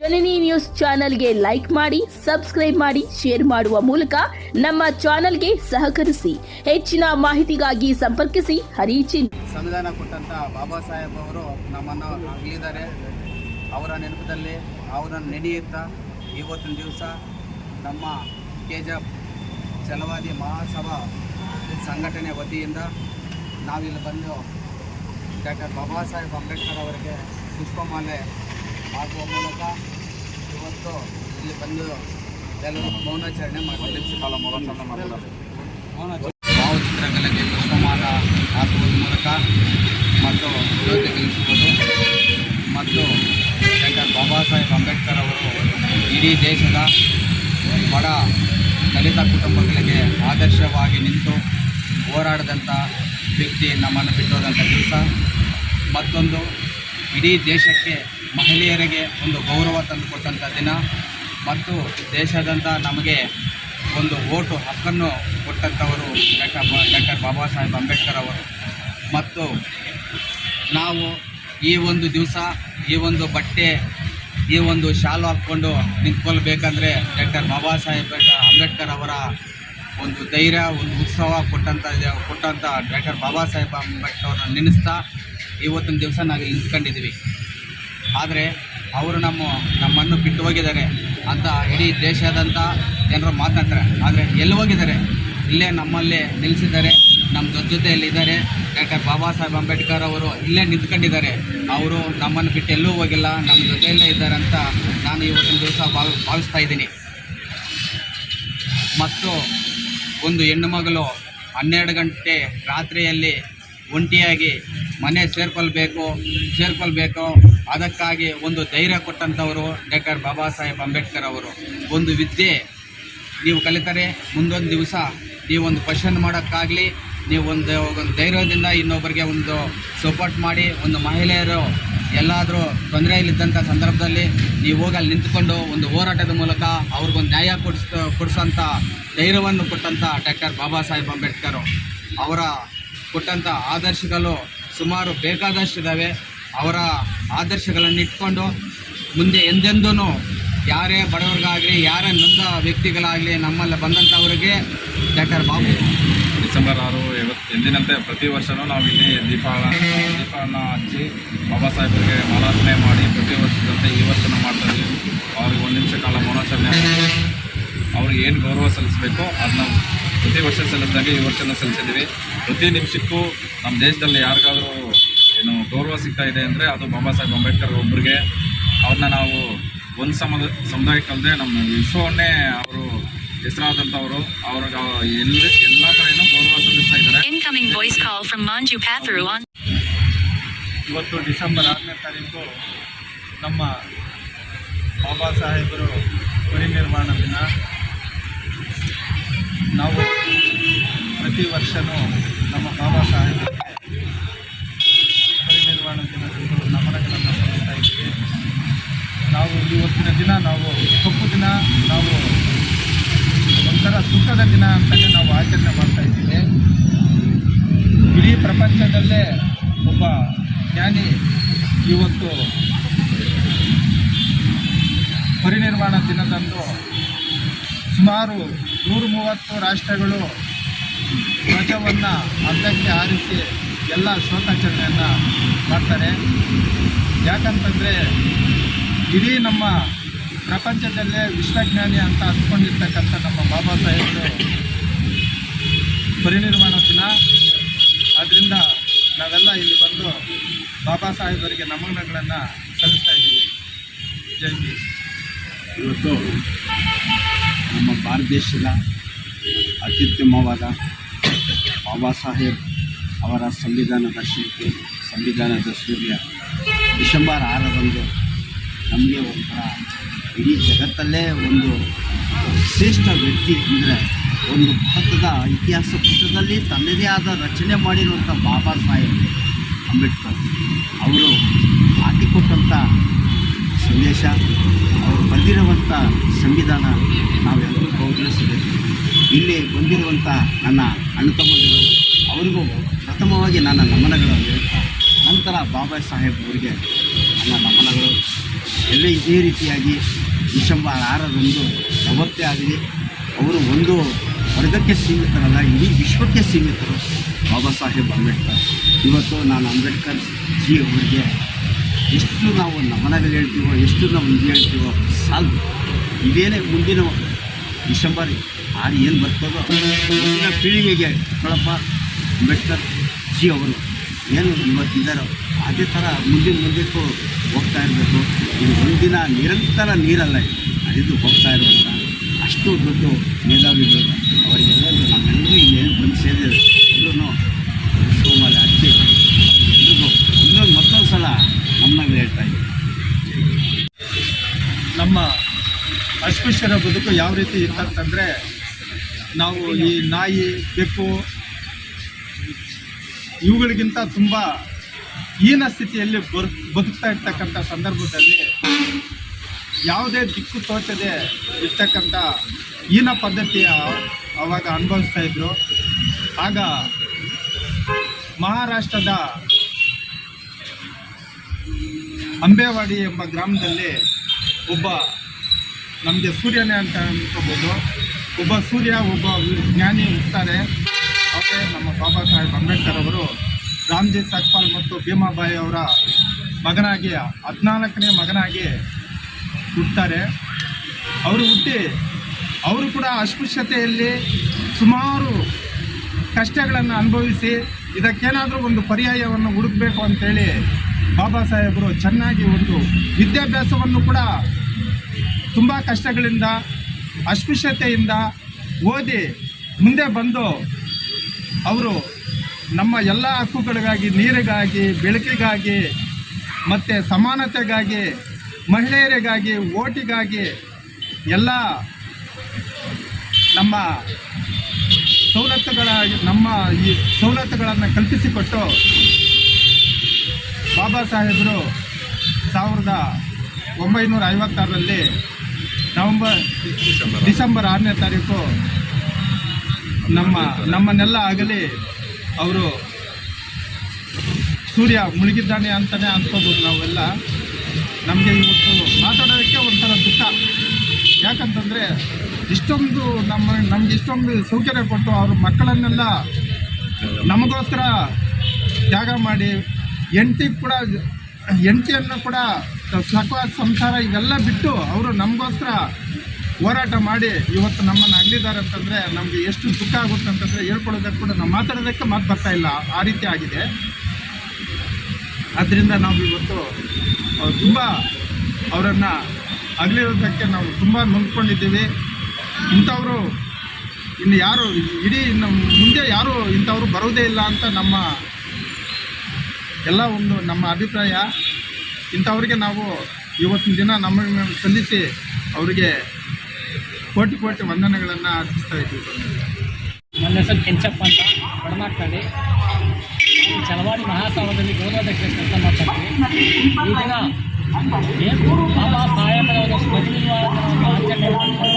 ಜನನಿ news ಚಾನೆಲ್ಗೆ like ಮಾಡಿ, subscribe ಮಾಡಿ, ಶೇರ್ ಮಾಡುವ ಮೂಲಕ ನಮ್ಮ ಚಾನೆಲ್ಗೆ ಸಹಕರಿಸಿ. ಹೆಚ್ಚಿನ ಮಾಹಿತಿಗಾಗಿ ಸಂಪರ್ಕಿಸಿ. ಹರಿಚಿನ್ ಸಂವಿಧಾನ ಕೊಟ್ಟಂತ ಬಾಬಾ ಸಾಹೇಬ್ ಅವರು ನಮ್ಮನ್ನು ಅಗಲಿದ್ದಾರೆ ಅವರ ನೆನಪದಲ್ಲಿ ಅವರನ್ನು ನೆನೆಯುತ್ತಾ ಇವತ್ತಿನ ದಿವಸ ನಮ್ಮ ಕೆಜಪ್ ಚಲವಾದಿ ಮಹಾಸಭಾ ಸಂಘಟನೆ ವತಿಯಿಂದ ನಾವಿಲ್ಲಿ ಬಂದು ಡಾಕ್ಟರ್ ಬಾಬಾ ಸಾಹೇಬ್ ಅಂಬೇಡ್ಕರ್ ಅವರಿಗೆ ಪುಷ್ಪಮಾಲೆ ಹಾಕುವ ಮೂಲಕ ಇವತ್ತು ಇಲ್ಲಿ ಬಂದು ಎಲ್ಲರೂ ಮೌನಾಚರಣೆ ಮಾಡಿ ಕಾಲ ಭಾವಚಿತ್ರಗಳಿಗೆ ಪುಷ್ಪಮಾಲ ಹಾಕುವ ಮೂಲಕ ಮತ್ತು ಜ್ಯೋತಿ ಮತ್ತು ಡಾಕ್ಟರ್ ಬಾಬಾ ಸಾಹೇಬ್ ಅಂಬೇಡ್ಕರ್ ಅವರು ಇಡೀ ದೇಶದ ಬಡ ದಲಿತ ಕುಟುಂಬಗಳಿಗೆ ಆದರ್ಶವಾಗಿ ನಿಂತು ಹೋರಾಡಿದಂಥ ವ್ಯಕ್ತಿ ನಮ್ಮನ್ನು ಬಿಟ್ಟೋದಂಥ ಕೆಲಸ ಮತ್ತೊಂದು ಇಡೀ ದೇಶಕ್ಕೆ ಮಹಿಳೆಯರಿಗೆ ಒಂದು ಗೌರವ ತಂದುಕೊಟ್ಟಂಥ ದಿನ. ಮತ್ತು ದೇಶದಂತ ನಮಗೆ ಒಂದು ಓಟು ಹಕ್ಕನ್ನು ಕೊಟ್ಟಂಥವರು ಡಾಕ್ಟರ್ ಡಾಕ್ಟರ್ ಬಾಬಾ ಸಾಹೇಬ್ ಅಂಬೇಡ್ಕರ್ ಅವರು. ಮತ್ತು ನಾವು ಈ ಒಂದು ದಿವಸ, ಈ ಒಂದು ಬಟ್ಟೆ, ಈ ಒಂದು ಶಾಲು ಹಾಕ್ಕೊಂಡು ನಿಂತ್ಕೊಳ್ಬೇಕಂದ್ರೆ ಡಾಕ್ಟರ್ ಬಾಬಾ ಸಾಹೇಬ್ ಅಂಬೇಡ್ಕರ್ ಅವರ ಒಂದು ಧೈರ್ಯ, ಒಂದು ಉತ್ಸವ ಕೊಟ್ಟಂಥ ಕೊಟ್ಟಂಥ ಡಾಕ್ಟರ್ ಬಾಬಾ ಸಾಹೇಬ್ ಅಂಬೇಡ್ಕರ್ ಅವರನ್ನು ನೆನೆಸ್ತಾ ಇವತ್ತಿನ ದಿವಸ ನಾವು ನಿಂತ್ಕೊಂಡಿದ್ದೀವಿ. ಆದರೆ ಅವರು ನಮ್ಮ ನಮ್ಮನ್ನು ಬಿಟ್ಟು ಹೋಗಿದ್ದಾರೆ ಅಂತ ಇಡೀ ದೇಶದಂಥ ಜನರು ಮಾತಾಡ್ತಾರೆ. ಆದರೆ ಎಲ್ಲಿ ಹೋಗಿದ್ದಾರೆ? ಇಲ್ಲೇ ನಮ್ಮಲ್ಲೇ ನಿಲ್ಲಿಸಿದ್ದಾರೆ. ನಮ್ಮ ಜೊತೆ ಜೊತೆಯಲ್ಲಿ ಇದ್ದಾರೆ ಡಾಕ್ಟರ್ ಬಾಬಾ ಸಾಹೇಬ್ ಅಂಬೇಡ್ಕರ್ ಅವರು ಇಲ್ಲೇ ನಿಂತ್ಕೊಂಡಿದ್ದಾರೆ. ಅವರು ನಮ್ಮನ್ನು ಬಿಟ್ಟು ಎಲ್ಲೂ ಹೋಗಿಲ್ಲ. ನಮ್ಮ ಜೊತೆಯಲ್ಲೇ ಇದ್ದಾರೆ ಅಂತ ನಾನು ಇವತ್ತಿನ ದಿವಸ ಭಾವ, ಭಾವಿಸ್ತಾ ಇದ್ದೀನಿ. ಮತ್ತು ಒಂದು ಹೆಣ್ಣು ಮಗಳು ಹನ್ನೆರಡು ಗಂಟೆ ರಾತ್ರಿಯಲ್ಲಿ ಒಂಟಿಯಾಗಿ ಮನೆ ಸೇರ್ಕೊಳ್ಬೇಕು ಸೇರ್ಕೊಳ್ಬೇಕು. ಅದಕ್ಕಾಗಿ ಒಂದು ಧೈರ್ಯ ಕೊಟ್ಟಂಥವರು ಡಾಕ್ಟರ್ ಬಾಬಾ ಸಾಹೇಬ್ ಅಂಬೇಡ್ಕರ್ ಅವರು. ಒಂದು ವಿದ್ಯೆ ನೀವು ಕಲಿತರೆ, ಮುಂದೊಂದು ದಿವಸ ನೀವೊಂದು ಕ್ವಶನ್ ಮಾಡೋಕ್ಕಾಗಲಿ ನೀವು ಒಂದು ಧೈರ್ಯದಿಂದ ಇನ್ನೊಬ್ಬರಿಗೆ ಒಂದು ಸಪೋರ್ಟ್ ಮಾಡಿ, ಒಂದು ಮಹಿಳೆಯರು ಎಲ್ಲಾದರೂ ತೊಂದರೆಯಲ್ಲಿದ್ದಂಥ ಸಂದರ್ಭದಲ್ಲಿ ನೀವು ಹೋಗಿ ಅಲ್ಲಿ ನಿಂತ್ಕೊಂಡು ಒಂದು ಹೋರಾಟದ ಮೂಲಕ ಅವ್ರಿಗೊಂದು ನ್ಯಾಯ ಕೊಡಿಸ್, ಕೊಡಿಸೋಂಥ ಧೈರ್ಯವನ್ನು ಕೊಟ್ಟಂಥ ಡಾಕ್ಟರ್ ಬಾಬಾ ಸಾಹೇಬ್ ಅಂಬೇಡ್ಕರ್. ಅವರ ಕೊಟ್ಟಂಥ ಆದರ್ಶಗಳು ಸುಮಾರು ಬೇಕಾದಷ್ಟಿದ್ದಾವೆ ಅವರ ಆದರ್ಶಗಳನ್ನು ಇಟ್ಕೊಂಡು ಮುಂದೆ ಎಂದೆಂದೂ ಯಾರೇ ಬಡವರಿಗಾಗಲಿ, ಯಾರೇ ನೊಂದ ವ್ಯಕ್ತಿಗಳಾಗಲಿ ನಮ್ಮಲ್ಲಿ ಬಂದಂಥವ್ರಿಗೆ ಡಾಕ್ಟರ್ ಬಾಬು. ಡಿಸೆಂಬರ್ ಆರು ಇವತ್ತು ಎಂದಿನಂತೆ ಪ್ರತಿ ವರ್ಷವೂ ನಾವು ಇಲ್ಲಿ ದೀಪಾವಳಿ ದೀಪವನ್ನು ಹಚ್ಚಿ ಬಾಬಾ ಸಾಹೇಬರಿಗೆ ಮಾಲಾರ್ಪಣೆ ಮಾಡಿ ಪ್ರತಿ ವರ್ಷದಂತೆ ಈ ವರ್ಷನೂ ಮಾಡ್ತಾ ಇದ್ದೀವಿ. ಅವ್ರಿಗೆ ಒಂದು ನಿಮಿಷ ಕಾಲ ಮೌನಾಚರಣೆ ಅವ್ರಿಗೆ ಏನು ಗೌರವ ಸಲ್ಲಿಸಬೇಕು ಅದನ್ನ ಪ್ರತಿ ವರ್ಷ ಸಲ್ಲಿಸಿದಂಗೆ ಈ ವರ್ಷ ಸಲ್ಲಿಸಿದ್ದೀವಿ ಪ್ರತಿ ನಿಮಿಷಕ್ಕೂ ನಮ್ಮ ದೇಶದಲ್ಲಿ ಯಾರಿಗಾದರೂ ಏನು ಗೌರವ ಸಿಗ್ತಾ ಇದೆ ಅಂದರೆ ಅದು ಬಾಬಾ ಸಾಹೇಬ್ ಅಂಬೇಡ್ಕರ್ ಒಬ್ಬರಿಗೆ ಅವ್ರನ್ನ ನಾವು ಒಂದು ಸಮುದ ಸಮುದಾಯಕ್ಕಲ್ಲದೆ ನಮ್ಮ ವಿಶ್ವವನ್ನೇ ಅವರು ಹೆಸರಾದಂಥವರು. ಅವ್ರಿಗೆ ಎಲ್ಲ ಎಲ್ಲ ಕಡೆಯೂ ಗೌರವ ಸಲ್ಲಿಸ್ತಾ ಇದ್ದಾರೆ. Incoming voice call from Manju Patharu on ಇವತ್ತು ಡಿಸೆಂಬರ್ ಆರನೇ ತಾರೀಕು ನಮ್ಮ ಬಾಬಾ ಸಾಹೇಬರು ಪರಿನಿರ್ವಾಣ ದಿನ. ನಾವು ಪ್ರತಿ ವರ್ಷವೂ ನಮ್ಮ ಬಾಬಾ ಸಾಹೇಬರಿಗೆ ಪರಿನಿರ್ವಾಣ ದಿನದಂದು ನಮನಗಳನ್ನು ಸಲ್ಲಿಸ್ತಾ ನಾವು ಇವತ್ತಿನ ದಿನ ನಾವು ಕಪ್ಪು ದಿನ, ನಾವು ಒಂಥರ ಸುಖದ ದಿನ ಅಂತಲೇ ನಾವು ಆಚರಣೆ ಮಾಡ್ತಾ ಇದ್ದೀವಿ. ಇಡೀ ಪ್ರಪಂಚದಲ್ಲೇ ಒಬ್ಬ ಜ್ಞಾನಿ ಇವತ್ತು ಪರಿನಿರ್ವಾಣ ದಿನದಂದು ಸುಮಾರು ನೂರು ಮೂವತ್ತು ರಾಷ್ಟ್ರಗಳು ಧ್ವಜವನ್ನು ಅರ್ಧಕ್ಕೆ ಆರಿಸಿ ಎಲ್ಲ ಶೋಕಾಚರಣೆಯನ್ನು ಮಾಡ್ತಾರೆ. ಯಾಕಂತಂದರೆ ಇಡೀ ನಮ್ಮ ಪ್ರಪಂಚದಲ್ಲೇ ವಿಶ್ವಜ್ಞಾನಿ ಅಂತ ಅಂದ್ಕೊಂಡಿರ್ತಕ್ಕಂಥ ನಮ್ಮ ಬಾಬಾ ಸಾಹೇಬರು ಪರಿನಿರ್ವಾಣ ದಿನ. ಅದರಿಂದ ನಾವೆಲ್ಲ ಇಲ್ಲಿ ಬಂದು ಬಾಬಾ ಸಾಹೇಬರಿಗೆ ನಮನಗಳನ್ನು ಸಲ್ಲಿಸ್ತಾ ಇದ್ದೀವಿ. ಜೈ ಇವತ್ತು ನಮ್ಮ ಭಾರತ ದೇಶದ ಅತ್ಯುತ್ತಮವಾದ ಬಾಬಾ ಸಾಹೇಬ್ ಅವರ ಸಂವಿಧಾನದ ಶಿಲ್ಪಿ, ಸಂವಿಧಾನದ ಸೂರ್ಯ. ಡಿಸೆಂಬರ್ ಆರರಂದು ನಮಗೆ ಒಂಥರ ಇಡೀ ಜಗತ್ತಲ್ಲೇ ಒಂದು ಶ್ರೇಷ್ಠ ವ್ಯಕ್ತಿ ಅಂದರೆ ಒಂದು ಭಾರತದ ಇತಿಹಾಸ ಪುಟದಲ್ಲಿ ತನ್ನದೇ ಆದ ರಚನೆ ಮಾಡಿರುವಂಥ ಬಾಬಾ ಸಾಹೇಬ್ ಅಂಬೇಡ್ಕರ್. ಅವರು ಸಂದೇಶ ಅವರು ಬಂದಿರುವಂಥ ಸಂವಿಧಾನ ನಾವೆಲ್ಲರೂ ಗೌರವಿಸಬೇಕು ಇಲ್ಲಿ ಬಂದಿರುವಂಥ ನನ್ನ ಅಣ್ಣ ತಮ್ಮಂದಿರು, ಅವರಿಗೂ ಪ್ರಥಮವಾಗಿ ನನ್ನ ನಮನಗಳು ಹೇಳ್ತಾ, ನಂತರ ಬಾಬಾ ಸಾಹೇಬ್ ಅವರಿಗೆ ನನ್ನ ನಮನಗಳು. ಎಲ್ಲ ಇದೇ ರೀತಿಯಾಗಿ ಡಿಸೆಂಬರ್ ಆರರಂದು ಯಾವತ್ತೇ ಆಗಲಿ ಅವರು ಒಂದು ವರ್ಗಕ್ಕೆ ಸೀಮಿತರಲ್ಲ, ಇಡೀ ವಿಶ್ವಕ್ಕೆ ಸೀಮಿತರು ಬಾಬಾ ಸಾಹೇಬ್ ಅಂಬೇಡ್ಕರ್. ಇವತ್ತು ನಾನು ಅಂಬೇಡ್ಕರ್ ಜಿ ಅವರಿಗೆ ಎಷ್ಟು ನಾವು ನಮನಗಳು ಹೇಳ್ತೀವೋ, ಎಷ್ಟು ನಾವು ಇದು ಹೇಳ್ತೀವೋ ಸಾಲದು ಇದೇನೇ ಮುಂದಿನ ಡಿಸೆಂಬರ್ ಆರು ಏನು ಬರ್ತದೋ, ಮುಂದಿನ ಪೀಳಿಗೆಗೆ ಕೊಳಪ್ಪ ಅಂಬೇಡ್ಕರ್ ಜಿ ಅವರು ಏನು ಇವತ್ತಿದ್ದಾರೋ, ಅದೇ ಥರ ಮುಂದಿನ ಮುಂದಕ್ಕೂ ಹೋಗ್ತಾ ಇರಬೇಕು. ಇದು ಒಂದಿನ ನಿರಂತರ ನೀರಲ್ಲ ಇದು. ಹೋಗ್ತಾ ಇರುವಂಥ ಅಷ್ಟು ದೊಡ್ಡ ಮೇಧಾವಿಗಳು. ಅವರಿಗೆಲ್ಲ ನಮ್ಮೆಲ್ಲರೂ ಇಲ್ಲಿ ಏನು ಬಂದು ಸೇರಿದ್ರು ಎಲ್ಲರೂ ಸೋಮಾಲೆ ಹಚ್ಚಿ ಎಲ್ರಿಗೂ ಇನ್ನೊಂದು ಮತ್ತೊಂದು ಸಲ ನಮ್ಮನ್ನ ಹೇಳ್ತಾ ಇದ್ದೀನಿ. ನಮ್ಮ ಅಸ್ಪೃಶ್ಯರ ಬದುಕು ಯಾವ ರೀತಿ ಇತ್ತಂತಂದರೆ ನಾವು ಈ ನಾಯಿ, ಬೆಕ್ಕು, ಇವುಗಳಿಗಿಂತ ತುಂಬ ಹೀನ ಸ್ಥಿತಿಯಲ್ಲಿ ಬರ್, ಬದುಕ್ತಾ ಇರ್ತಕ್ಕಂಥ ಸಂದರ್ಭದಲ್ಲಿ ಯಾವುದೇ ದಿಕ್ಕು ತೋಚದೆ ಇರ್ತಕ್ಕಂಥ ಹೀನ ಪದ್ಧತಿಯ ಅವಾಗ ಅನುಭವಿಸ್ತಾ ಇದ್ರು. ಆಗ ಮಹಾರಾಷ್ಟ್ರದ ಅಂಬೇವಾಡಿ ಎಂಬ ಗ್ರಾಮದಲ್ಲಿ ಒಬ್ಬ ನಮಗೆ ಸೂರ್ಯನೇ ಅಂತ ಅನ್ಕೋಬೋದು. ಒಬ್ಬ ಸೂರ್ಯ, ಒಬ್ಬ ಜ್ಞಾನಿ ಇರ್ತಾರೆ. ಅವರೇ ನಮ್ಮ ಬಾಬಾ ಸಾಹೇಬ್ ಅಂಬೇಡ್ಕರ್ ಅವರು. ರಾಮ್ಜಿ ಸಕ್ಪಾಲ್ ಮತ್ತು ಭೀಮಾಬಾಯಿ ಅವರ ಮಗನಾಗಿ, ಹದಿನಾಲ್ಕನೇ ಮಗನಾಗಿ ಹುಡ್ತಾರೆ ಅವರು ಹುಟ್ಟಿ, ಅವರು ಕೂಡ ಅಸ್ಪೃಶ್ಯತೆಯಲ್ಲಿ ಸುಮಾರು ಕಷ್ಟಗಳನ್ನು ಅನುಭವಿಸಿ, ಇದಕ್ಕೇನಾದರೂ ಒಂದು ಪರ್ಯಾಯವನ್ನು ಹುಡುಕಬೇಕು ಅಂತೇಳಿ ಬಾಬಾ ಸಾಹೇಬರು ಚೆನ್ನಾಗಿ ಒಂದು ವಿದ್ಯಾಭ್ಯಾಸವನ್ನು ಕೂಡ ತುಂಬ ಕಷ್ಟಗಳಿಂದ, ಅಸ್ಪೃಶ್ಯತೆಯಿಂದ ಓದಿ ಮುಂದೆ ಬಂದು ಅವರು ನಮ್ಮ ಎಲ್ಲ ಹಕ್ಕುಗಳಿಗಾಗಿ, ನೀರಿಗಾಗಿ, ಬೆಳಕಿಗಾಗಿ ಮತ್ತು ಸಮಾನತೆಗಾಗಿ, ಮಹಿಳೆಯರಿಗಾಗಿ, ಓಟಿಗಾಗಿ ಎಲ್ಲ ನಮ್ಮ ಸವಲತ್ತುಗಳ, ನಮ್ಮ ಈ ಸವಲತ್ತುಗಳನ್ನು ಕಲ್ಪಿಸಿಕೊಟ್ಟು ಬಾಬಾ ಸಾಹೇಬರು ಸಾವಿರದ ಒಂಬೈನೂರ ಐವತ್ತಾರರಲ್ಲಿ ನವಂಬರ್ ಡಿಸೆಂಬರ್ ಆರನೇ ತಾರೀಕು ನಮ್ಮ ನಮ್ಮನ್ನೆಲ್ಲ ಆಗಲಿ ಅವರು ಸೂರ್ಯ ಮುಳುಗಿದ್ದಾನೆ ಅಂತಲೇ ಅನ್ಕೋಬೋದು ನಾವೆಲ್ಲ. ನಮಗೆ ಇವತ್ತು ಮಾತಾಡೋದಕ್ಕೆ ಒಂಥರ ದುಃಖ. ಯಾಕಂತಂದರೆ ಇಷ್ಟೊಂದು ನಮ್ಮ ನಮ್ಗೆ ಇಷ್ಟೊಂದು ಸೌಕರ್ಯ ಕೊಟ್ಟು ಅವ್ರ ಮಕ್ಕಳನ್ನೆಲ್ಲ ನಮಗೋಸ್ಕರ ತ್ಯಾಗ ಮಾಡಿ ಹೆಂಡತಿ ಕೂಡ ಹೆಂಡತಿಯನ್ನು ಕೂಡ ಸಕ ಸಂಸಾರ ಇವೆಲ್ಲ ಬಿಟ್ಟು ಅವರು ನಮಗೋಸ್ಕರ ಹೋರಾಟ ಮಾಡಿ ಇವತ್ತು ನಮ್ಮನ್ನು ಅಗಲಿದ್ದಾರೆ ಅಂತಂದರೆ ನಮಗೆ ಎಷ್ಟು ದುಃಖ ಆಗುತ್ತೆ ಅಂತಂದರೆ ಹೇಳ್ಕೊಳ್ಳೋದಕ್ಕೆ ಕೂಡ ನಾವು ಮಾತಾಡೋದಕ್ಕೆ ಮಾತು ಬರ್ತಾ ಇಲ್ಲ. ಆ ರೀತಿ ಆಗಿದೆ. ಆದ್ದರಿಂದ ನಾವು ಇವತ್ತು ತುಂಬ ಅವರನ್ನು ಅಗಲಿರೋದಕ್ಕೆ ನಾವು ತುಂಬ ನೊಂದ್ಕೊಂಡಿದ್ದೀವಿ. ಇಂಥವರು ಇನ್ನು ಯಾರು, ಇಡೀ ನಮ್ಮ ಮುಂದೆ ಯಾರು ಇಂಥವ್ರು ಬರೋದೇ ಇಲ್ಲ ಅಂತ ನಮ್ಮ ಎಲ್ಲ ಒಂದು ನಮ್ಮ ಅಭಿಪ್ರಾಯ. ಇಂಥವ್ರಿಗೆ ನಾವು ಇವತ್ತಿನ ದಿನ ನಮ್ಮ ಸಲ್ಲಿಸಿ ಅವರಿಗೆ ಕೋಟಿ ಕೋಟಿ ವಂದನೆಗಳನ್ನು ಅರ್ಪಿಸ್ತಾ ಇದ್ದೀವಿ. ನನ್ನ ಹೆಸರು ಕೆಂಚಪ್ಪ ಅಂತ. ಬಡಮಾಡ್ಕಳ್ಳಿ ನಾನು ಚಲವಾಡಿ ಮಹಾಸಭಾದಲ್ಲಿ ಗೌರವಾಧ್ಯಕ್ಷ ಕೆಲಸ ಮಾಡ್ತಾ ಇದ್ದೀನಿ ಈ ದಿನ ಬಾಬಾ ಸಾಹೇಬರವರ ಪ್ರತಿನಿಧಿವಾದವನ್ನು ಆಚರಣೆ ಮಾಡಿಕೊಂಡು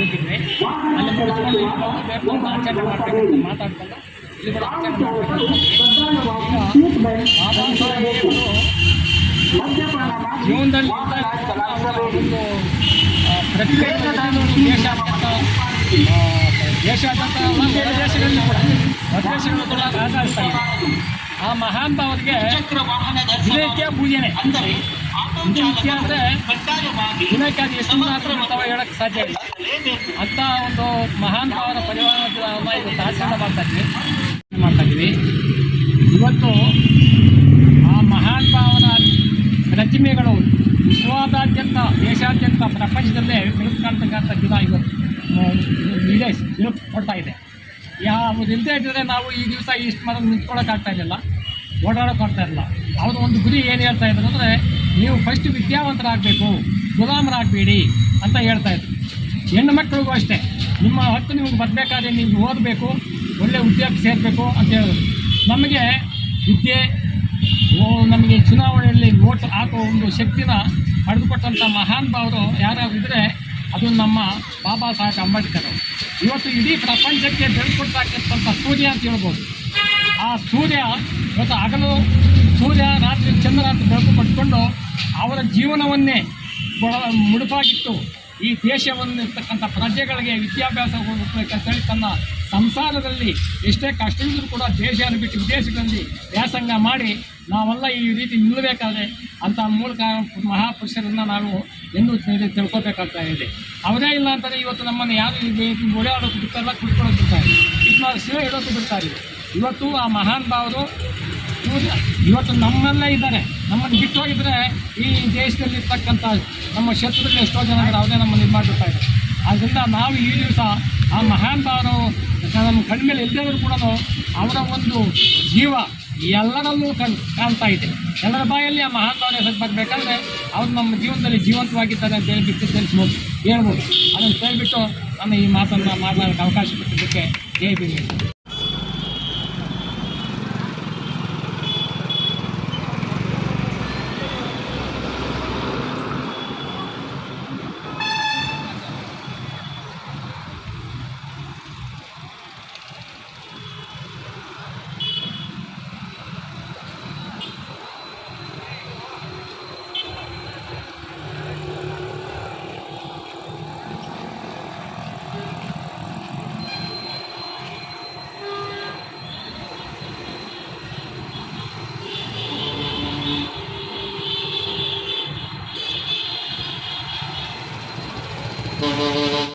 ಹೋಗಿದ್ವಿ. ಅಲ್ಲಿ ಮುಗಿಸ್ಕೊಂಡು ಹೋಗಬೇಕು ಅಂತ ಆಚರಣೆ ಮಾಡಬೇಕಂತ ಮಾತಾಡ್ಕೊಂಡು ಇಲ್ಲಿ ಆಚರಣೆ ಮಾಡಬೇಕು ಒಂದು ಕೂಡ ಕೂಡ ಆ ಮಹಾನ್ ಭಾವರಿಗೆ ದಿನಕ್ಕೆ ಪೂಜೆನೆ ದಿನನಿತ್ಯ ಅಂದರೆ ದಿನಕ್ಕೆ ಅದು ಎಷ್ಟು ಮಾತ್ರ ಮತವ ಹೇಳಕ್ಕೆ ಸಾಧ್ಯ ಇಲ್ಲ ಅಂತ ಒಂದು ಮಹಾನ್ ಭಾವನ ಪರಿವಾರ ಮಾಡ್ತಾ ಇದ್ವಿ ಮಾಡ್ತಾ ಇದ್ವಿ ಇವತ್ತು ಆ ಮಹಾನ್ ಭಾವನ ಪ್ರತಿಮೆಗಳು ವಿಶ್ವದಾದ್ಯಂತ ದೇಶಾದ್ಯಂತ ಪ್ರಪಂಚದಲ್ಲೇ ಬೆಳಕು ಕಾಣ್ತಕ್ಕಂಥ ದಿನ ಇವತ್ತು ಇದೇ ಬೆಳಕು ಕೊಡ್ತಾ ಇದೆ. ಯಾವ ಇಲ್ಲದೆ ಇದ್ದರೆ ನಾವು ಈ ದಿವಸ ಇಷ್ಟು ಮರ ನಿಂತ್ಕೊಳ್ಳೋಕ್ಕಾಗ್ತಾ ಇರಲಿಲ್ಲ. ಓಡಾಡೋಕ್ಕಾಗ್ತಾ ಇರಲಿಲ್ಲ. ಅವ್ರ ಒಂದು ಗುರಿ ಏನು ಹೇಳ್ತಾ ಇದ್ರು ಅಂದರೆ, ನೀವು ಫಸ್ಟ್ ವಿದ್ಯಾವಂತರಾಗಬೇಕು, ಗುಲಾಮರಾಗಬೇಡಿ ಅಂತ ಹೇಳ್ತಾ ಇದ್ರು. ಹೆಣ್ಣು ಮಕ್ಕಳಿಗೂ ಅಷ್ಟೇ. ನಿಮ್ಮ ಹಕ್ಕು ನಿಮಗೆ ಬರಬೇಕಾದ್ರೆ ನೀವು ಓದಬೇಕು, ಒಳ್ಳೆ ಉದ್ಯೋಗ ಸೇರಬೇಕು ಅಂತ ಹೇಳಿದ್ರು. ನಮಗೆ ವಿದ್ಯೆ ನಮಗೆ ಚುನಾವಣೆಯಲ್ಲಿ ವೋಟ್ ಹಾಕೋ ಒಂದು ಶಕ್ತಿನ ಪಡೆದುಕೊಟ್ಟಂಥ ಮಹಾನ್ ಭಾವರು ಯಾರಾಗಿದ್ದರೆ ಅದು ನಮ್ಮ ಬಾಬಾ ಸಾಹೇಬ್ ಅಂಬೇಡ್ಕರ್. ಇವತ್ತು ಇಡೀ ಪ್ರಪಂಚಕ್ಕೆ ಬೆಳೆಸ್ಕೊಡ್ತಾಕಂಥ ಸೂರ್ಯ ಅಂತ ಹೇಳ್ಬೋದು ಆ ಸೂರ್ಯ ಇವತ್ತು ಹಗಲು, ಸೂರ್ಯ, ರಾತ್ರಿ, ಚಂದ್ರ ಅಂತ ಬೆಳಕು ಪಟ್ಕೊಂಡು ಅವರ ಜೀವನವನ್ನೇ ಮುಡುಪಾಗಿತ್ತು ಈ ದೇಶವನ್ನು ಇರ್ತಕ್ಕಂಥ ಪ್ರಜೆಗಳಿಗೆ ವಿದ್ಯಾಭ್ಯಾಸ ಹೋಗಬೇಕಂತೇಳಿ ತನ್ನ ಸಂಸಾರದಲ್ಲಿ ಎಷ್ಟೇ ಕಷ್ಟ ಕೂಡ ದೇಶವನ್ನು ಬಿಟ್ಟು ವಿದೇಶಗಳಲ್ಲಿ ವ್ಯಾಸಂಗ ಮಾಡಿ ನಾವೆಲ್ಲ ಈ ರೀತಿ ನಿಲ್ಲಬೇಕಾದ್ರೆ ಅಂತ ಮೂಲಕ ಮಹಾಪುರುಷರನ್ನು ನಾವು ಎಂದು ತಿಳ್- ತಿಳ್ಕೊಬೇಕಾಗ್ತಾ ಇದೆ. ಅವರೇ ಇಲ್ಲ ಅಂತಂದರೆ ಇವತ್ತು ನಮ್ಮನ್ನು ಯಾರು ಓಡಾಡೋದು ಬಿಡ್ತಾರಲ್ಲ ಕುತ್ಕೊಳ್ಳೋದು ಬಿಡ್ತಾರೆ ಇದನ್ನ ಶಿವ ಇಡೋದು ಬಿಡ್ತಾರೆ ಇವತ್ತು ಆ ಮಹಾನ್ ಭಾವರು ಇವತ್ತು ನಮ್ಮಲ್ಲೇ ಇದ್ದಾರೆ. ನಮ್ಮನ್ನು ಬಿಟ್ಟು ಹೋಗಿದ್ರೆ ಈ ದೇಶದಲ್ಲಿ ಇರ್ತಕ್ಕಂಥ ನಮ್ಮ ಕ್ಷೇತ್ರದಲ್ಲಿ ಎಷ್ಟೋ ಜನಗಳು ಅವರೇ ನಮ್ಮನ್ನು ಇದು ಮಾಡಿಬಿಡ್ತಾ ಇದ್ದಾರೆ. ಆದ್ದರಿಂದ ನಾವು ಈ ದಿವಸ ಆ ಮಹಾನ್ ಭಾವರು ನಮ್ಮ ಕಣ್ಮೇಲೆ ಇಲ್ಲದೇ ಕೂಡ ಅವರ ಒಂದು ಜೀವ ಎಲ್ಲರಲ್ಲೂ ಕಣ್, ಕಾಣ್ತಾ ಇದೆ. ಎಲ್ಲರ ಬಾಯಲ್ಲಿ ಆ ಮಹಾನ್ ಭಾವನೆ ಹೆಸರು ಬರಬೇಕಾದ್ರೆ ಅವ್ರು ನಮ್ಮ ಜೀವನದಲ್ಲಿ ಜೀವಂತವಾಗಿದ್ದಾರೆ ಅಂತ ಹೇಳ್ಬಿಟ್ಟು ತಿಳಿಸ್ಬೋದು, ಹೇಳ್ಬೋದು. ಅದನ್ನು ಹೇಳಿಬಿಟ್ಟು ನಾನು ಈ ಮಾತನ್ನು ಮಾತನಾಡೋಕ್ಕೆ ಅವಕಾಶ ಕೊಟ್ಟಿದ್ದಕ್ಕೆ ಜೈ ಬಿ